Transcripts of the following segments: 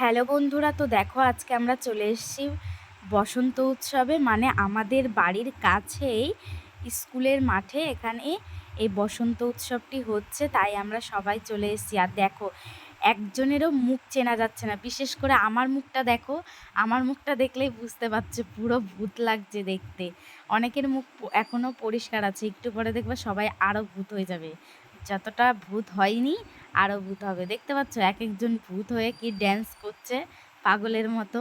Hello বন্ধুরা, তো দেখো আজকে আমরা চলে এসেছি বসন্ত উৎসবে। মানে আমাদের বাড়ির কাছেই স্কুলের মাঠে এখানে এই বসন্ত উৎসবটি হচ্ছে, তাই আমরা সবাই চলে এসেছি। আর দেখো, একজনেরও মুখ চেনা যাচ্ছে না। বিশেষ করে আমার মুখটা দেখো, আমার মুখটা দেখলেই বুঝতে পারছে, পুরো ভূত লাগছে দেখতে। অনেকের মুখ এখনও পরিষ্কার আছে, একটু পরে দেখবে সবাই আরও ভূত হয়ে যাবে। যতটা ভূত হয়নি, আরও ভূত হবে। দেখতে পাচ্ছ এক একজন ভূত হয়ে কি ড্যান্স করছে। পাগলের মতো।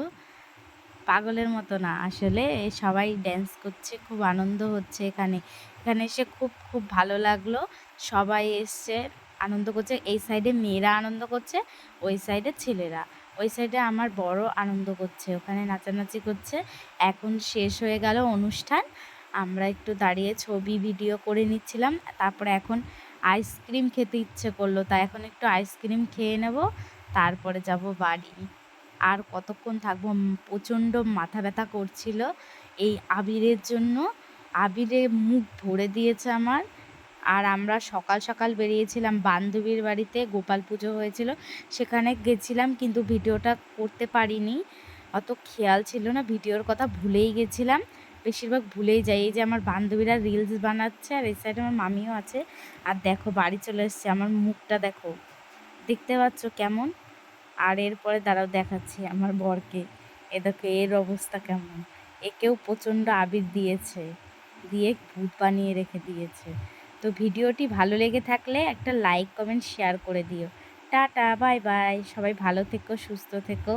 পাগলের মতো না, আসলে সবাই ড্যান্স করছে, খুব আনন্দ হচ্ছে এখানে। এখানে এসে খুব খুব ভালো লাগল। সবাই এসছে আনন্দ করছে। এই সাইডে মেয়েরা আনন্দ করছে, ওই সাইডে ছেলেরা। ওই সাইডে আমার বড় আনন্দ করছে, ওখানে নাচানাচি করছে। এখন শেষ হয়ে গেল অনুষ্ঠান। আমরা একটু দাঁড়িয়ে ছবি ভিডিও করে নিচ্ছিলাম। তারপরে এখন আইসক্রিম খেতে ইচ্ছে করল, তাই এখন একটু আইসক্রিম খেয়ে নেব, তারপরে যাব বাড়ি। আর কতক্ষণ থাকব? প্রচণ্ড মাথা ব্যথা করছিল। এই আবিরের জন্য, আবিরে মুখ ভরে দিয়েছে আমার। আর আমরা সকাল সকাল বেরিয়েছিলাম বান্ধবীর বাড়িতে, গোপাল পুজো হয়েছিল। সেখানে গেছিলাম, কিন্তু ভিডিওটা করতে পারিনি। অত খেয়াল ছিল না, ভিডিওর কথা ভুলেই গেছিলাম। বেশিরভাগ ভুলেই যাই। এই যে আমার বান্ধবীরা রিলস বানাচ্ছে আর এই সাইডে আমার মামিও আছে। আর দেখো বাড়ি চলে এসছে। আমার মুখটা দেখো, দেখতে পাচ্ছ কেমন? আর এরপরে দাঁড়াও দেখাচ্ছি আমার বরকে। এ দেখো, এর অবস্থা কেমন? একেও প্রচণ্ড আবির দিয়েছে। দিয়ে ভূত বানিয়ে রেখে দিয়েছে। তো ভিডিওটি ভালো লেগে থাকলে একটা লাইক কমেন্ট শেয়ার করে দিও। টাটা বাই বাই সবাই ভালো থেকো, সুস্থ থেকো।